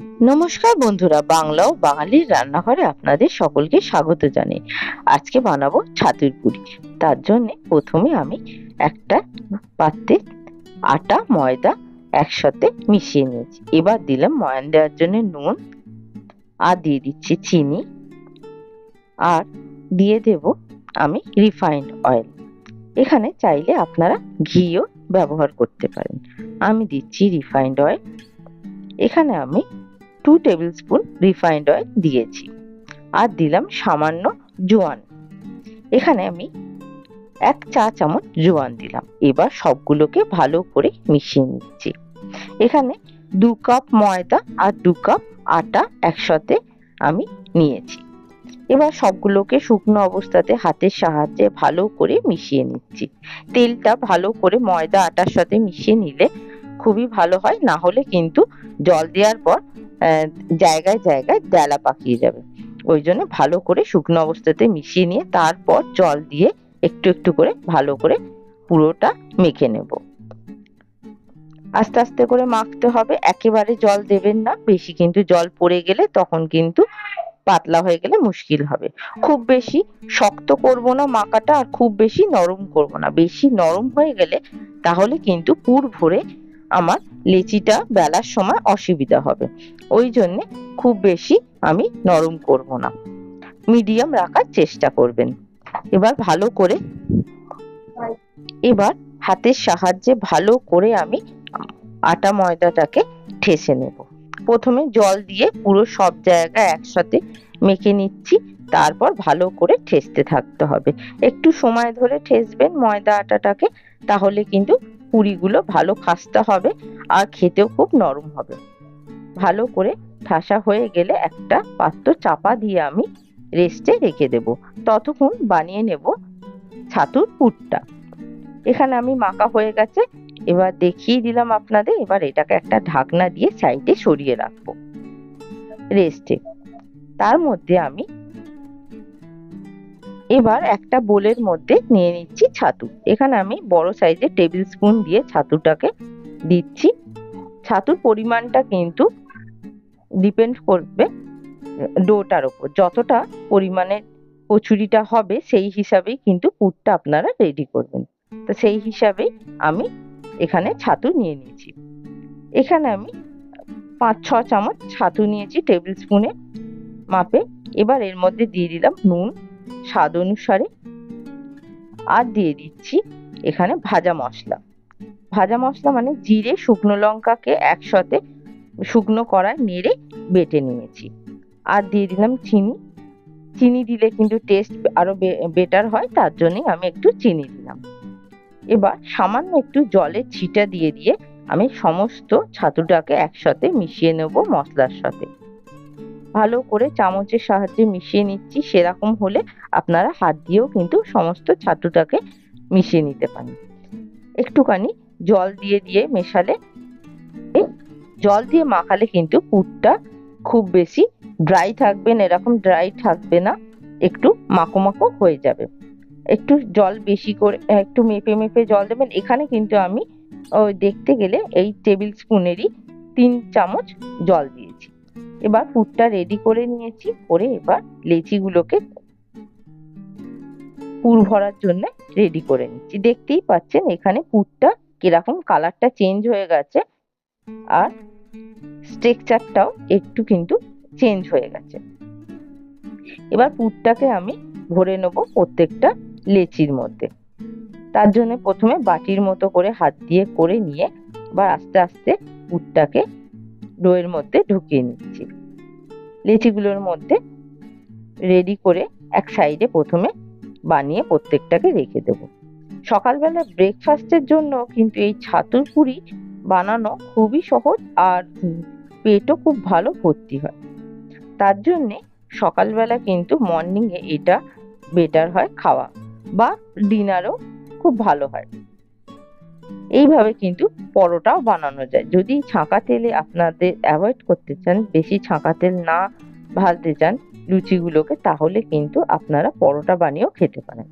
নমস্কার বন্ধুরা, বাংলা ও বাঙালির রান্নাঘরে আপনাদের সকলকে স্বাগত জানাই। আজকে বানাবো ছাতুর পুরি। তার জন্য প্রথমে আমি একটা পাত্রে আটা, ময়দা একসাথে মিশিয়ে নিয়েছি। এবার দিলাম ময়ান দেওয়ার জন্য নুন, আর দিয়ে দিচ্ছি চিনি, আর দিয়ে দেব আমি রিফাইন্ড অয়েল। এখানে চাইলে আপনারা ঘিও ব্যবহার করতে পারেন। আমি দিচ্ছি রিফাইন্ড অয়েল। এখানে আমি two tablespoon refined oil দিয়েছি আর দিলাম সামান্য জোয়ান। এখানে আমি এক চা চামচ জোয়ান দিলাম। এবার সবগুলোকে ভালো করে মিশিয়ে নিচ্ছি। এখানে দু কাপ ময়দা আর দু কাপ আটা একসাথে আমি নিয়েছি। এবার সবগুলোকে শুকনো অবস্থাতে হাতের সাহায্যে ভালো করে মিশিয়ে নিচ্ছি। তেলটা ভালো করে ময়দা আটার সাথে মিশিয়ে নিলে খুবই ভালো হয়, না হলে কিন্তু জল দেওয়ার পর জায়গায় জায়গায় ডেলা পাকিয়ে যাবে। ওই জন্য ভালো করে শুকনো অবস্থাতে মিশিয়ে নিয়ে তারপর জল দিয়ে একটু একটু করে ভালো করে পুরোটা মেখে নেব। আস্তে আস্তে করে মাখতে হবে, একেবারে জল দেবেন না, বেশি কিন্তু জল পড়ে গেলে তখন কিন্তু পাতলা হয়ে গেলে মুশকিল হবে। খুব বেশি শক্ত করব না মাখাটা আর খুব বেশি নরম করব না, বেশি নরম হয়ে গেলে তাহলে কিন্তু পুর ভরে আমার লেচিটা বেলার সময় অসুবিধা হবে। ওই জন্য খুব বেশি আমি নরম করব না। মিডিয়াম রাখার চেষ্টা করবেন। এবার ভালো করে এবার হাতের সাহায্যে ভালো করে আমি আটা ময়দাটাকে ঠেসে নেব। প্রথমে জল দিয়ে পুরো সব জায়গায় একসাথে মেখে নিচ্ছি, তারপর ভালো করে ঠেসতে থাকতে হবে। একটু সময় ধরে ঠেসবেন ময়দা আটাটাকে, তাহলে কিন্তু পুরিগুলো ভালো খাস্তা হবে আর খেতেও খুব নরম হবে। ভালো করে ঠাসা হয়ে গেলে একটা পাত্র চাপা দিয়ে আমি রেস্টে রেখে দেব। ততক্ষণ বানিয়ে নেব ছাতুর পুরটা। এখানে আমি মাখা হয়ে গেছে, এবার দেখিয়ে দিলাম আপনাদের, এবার এটাকে একটা ঢাকনা দিয়ে সাইডে সরিয়ে রাখব। রেস্টে তার মধ্যে আমি এবার একটা বোলের মধ্যে নিয়ে নিচ্ছি ছাতু। এখানে আমি বড় সাইজের টেবিল স্পুন দিয়ে ছাতুটাকে দিচ্ছি। ছাতুর পরিমাণটা কিন্তু ডিপেন্ড করবে ডোটার ওপর। যতটা পরিমাণে কচুরিটা হবে, সেই হিসাবেই কিন্তু পুরটা আপনারা রেডি করবেন। তো সেই হিসাবেই আমি এখানে ছাতু নিয়ে নিয়েছি। এখানে আমি পাঁচ, ছ চামচ ছাতু নিয়েছি টেবিল স্পুনে মাপে। এবার এর মধ্যে দিয়ে দিলাম নুন স্বাদ অনুসারে আর দিয়ে দিচ্ছি এখানে ভাজা মশলা। ভাজা মশলা মানে জিরে, শুকনো লঙ্কাকে একসাথে শুকনো কড়ায় নেড়ে বেটে নিয়েছি। আর দিয়ে দিলাম চিনি। চিনি দিলে কিন্তু টেস্ট আরও বেটার হয়, তার জন্যই আমি একটু চিনি দিলাম। এবার সামান্য একটু জলে ছিটা দিয়ে দিয়ে আমি সমস্ত ছাতুটাকে একসাথে মিশিয়ে নেব মশলার সাথে। ভালো করে চামচের সাহায্যে মিশিয়ে নিচ্ছি, সেরকম হলে আপনারা হাত দিয়েও কিন্তু সমস্ত ছাতুটাকে মিশিয়ে নিতে পারেন। একটুখানি জল দিয়ে দিয়ে মেশালে, জল দিয়ে মাখালে কিন্তু পুরটা খুব বেশি ড্রাই থাকবেন এরকম ড্রাই থাকবে না, একটু মাখো মাখো হয়ে যাবে। একটু জল বেশি করে, একটু মেপে মেপে জল দেবেন। এখানে কিন্তু আমি দেখতে গেলে এই টেবিল স্পুনেরই তিন চামচ জল দিয়েছি। এবার পুরটা রেডি করে নিয়েছি, করে এবার লেচিগুলোকে পুর ভরার জন্য রেডি করে নিচ্ছি। দেখতেই পাচ্ছেন এখানে পুরটা কীরকম কালারটা চেঞ্জ হয়ে গেছে আর স্ট্রাকচারটাও একটু কিন্তু চেঞ্জ হয়ে গেছে। এবার পুরটাকে আমি ভরে নেব প্রত্যেকটা লেচির মধ্যে। তার জন্য প্রথমে বাটির মতো করে হাত দিয়ে করে নিয়ে বা আস্তে আস্তে পুরটাকে ডোয়ের মধ্যে ঢুকিয়ে নিচ্ছি। লেচিগুলোর মধ্যে রেডি করে এক সাইডে প্রথমে বানিয়ে প্রত্যেকটাকে রেখে দেব। সকালবেলা ব্রেকফাস্টের জন্য কিন্তু এই ছাতুর পুরি বানানো খুবই সহজ আর পেটও খুব ভালো ভর্তি হয়। তার জন্যে সকালবেলা কিন্তু মর্নিংয়ে এটা বেটার হয় খাওয়া বা ডিনারও খুব ভালো হয়। এইভাবে কিন্তু পরোটাও বানানো যায়। যদি ছাঁকা তেলে আপনাদের অ্যাভয়েড করতে চান, বেশি ছাঁকা তেল না ভাজতে চান লুচিগুলোকে, তাহলে কিন্তু আপনারা পরোটা বানিয়েও খেতে পারেন।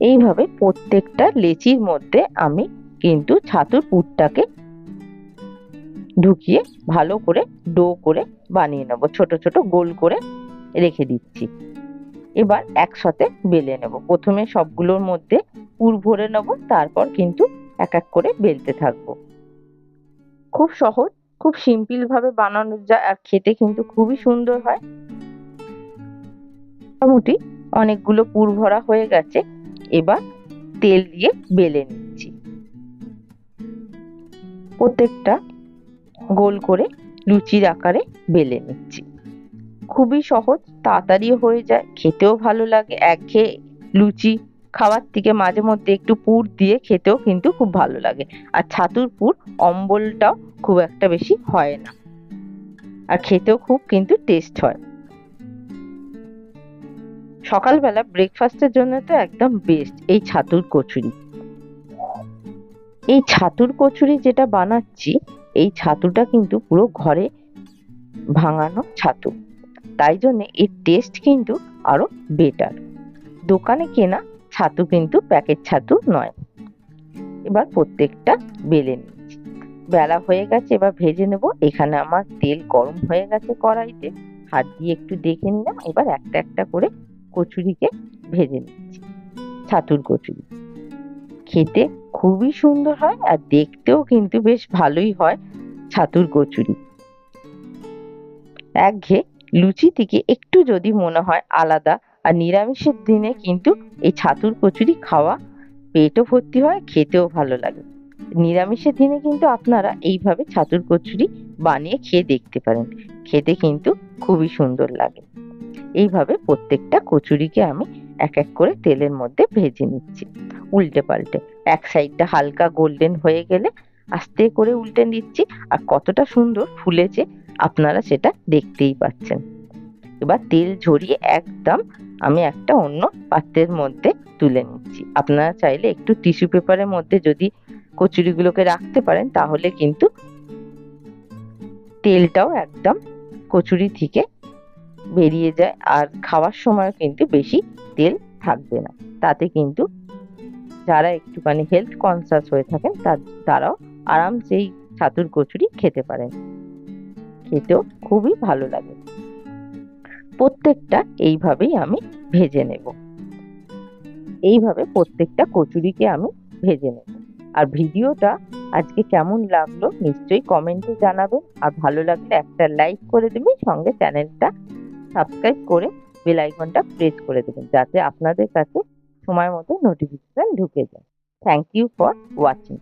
এইভাবে প্রত্যেকটা লেচির মধ্যে আমি কিন্তু ছাতুর পুরটাকে ঢুকিয়ে ভালো করে ডো করে বানিয়ে নেব। ছোট ছোট গোল করে রেখে দিচ্ছি। এবার একসাথে বেলে নেব। প্রথমে সবগুলোর মধ্যে পুর ভরে নেব, তারপর কিন্তু এক এক করে বেলতে থাকব। খুব সহজ, খুব সিম্পল ভাবে বানানো যায় আর খেতে কিন্তু খুবই সুন্দর হয়। মোটামুটি অনেকগুলো পুর ভরা হয়ে গেছে, এবার তেল দিয়ে বেলে নিচ্ছি। প্রত্যেকটা গোল করে লুচির আকারে বেলে নিচ্ছি। খুবই সহজ তাড়াতাড়ি হয়ে যায়, খেতেও ভালো লাগে। একঘেয়ে লুচি খাওয়ার থেকে মাঝে মধ্যে একটু পুর দিয়ে খেতেও কিন্তু খুব ভালো লাগে। আর ছাতুর পুর, অম্বলটাও খুব একটা বেশি হয় না। আর খেতেও খুব কিন্তু টেস্ট হয়। সকালবেলা ব্রেকফাস্টের জন্য তো একদম বেস্ট এই ছাতুর কচুরি। এই ছাতুর কচুরি যেটা বানাচ্ছি, এই ছাতুটা কিন্তু পুরো ঘরে ভাঙানো ছাতু। তাই জন্য এর টেস্ট কিন্তু আরও বেটার দোকানে কেনা ছাতু কিন্তু প্যাকেট ছাতু নয়। এবার প্রত্যেকটা বেলে নিচ্ছি বেলা হয়ে গেছে, এবার ভেজে নেব। এখানে আমার তেল গরম হয়ে গেছে কড়াইতে। হাত দিয়ে একটু দেখে নিলাম। এবার একটা একটা করে কচুরিকে ভেজে নিচ্ছি, ছাতুর কচুরি। খেতে খুবই সুন্দর হয় আর দেখতেও কিন্তু বেশ ভালোই হয় ছাতুর কচুরি। একঘেয়ে লুচি থেকে একটু যদি মনে হয় আলাদা, আর নিরামিষের দিনে কিন্তু এই ছাতুর কচুরি খাওয়া, পেটও ভর্তি হয়, খেতেও ভালো লাগে। নিরামিষের দিনে কিন্তু আপনারা এইভাবে ছাতুর কচুরি বানিয়ে খেয়ে দেখতে পারেন। খেতে কিন্তু খুবই সুন্দর লাগে। এইভাবে প্রত্যেকটা কচুরিকে আমি এক এক করে তেলের মধ্যে ভেজে নিচ্ছি। উল্টে পাল্টে। এক সাইডটা হালকা গোল্ডেন হয়ে গেলে আস্তে করে উল্টে নিচ্ছি, আর কতটা সুন্দর ফুলেছে আপনারা সেটা দেখতেই পাচ্ছেন। এবার তেল ঝরিয়ে একদম আমি একটা অন্য পাত্রের মধ্যে তুলে নিচ্ছি। আপনারা চাইলে একটু টিস্যু পেপারের মধ্যে যদি কচুরিগুলোকে রাখতে পারেন, তাহলে কিন্তু তেলটাও একদম কচুরি থেকে বেরিয়ে যায় আর খাওয়ার সময় কিন্তু বেশি তেল থাকবে না। তাতে কিন্তু যারা একটুখানি হেলথ কনসাস হয়ে থাকেন তারাও আরামসেই ছাতুর কচুরি খেতে পারেন। খেতেও খুবই ভালো লাগে। প্রত্যেকটা এইভাবেই আমি ভেজে নেব। এইভাবে প্রত্যেকটা কচুরিকে আমি ভেজে নেব। আর ভিডিওটা আজকে কেমন লাগল নিশ্চয়ই কমেন্টে জানাবেন। আর ভালো লাগলে একটা লাইক করে দেবেন, সঙ্গে চ্যানেলটা সাবস্ক্রাইব করে বেল আইকনটা প্রেস করে দেবেন, যাতে আপনাদের কাছে সময় মতো নোটিফিকেশন ঢুকে যায়। Thank you for watching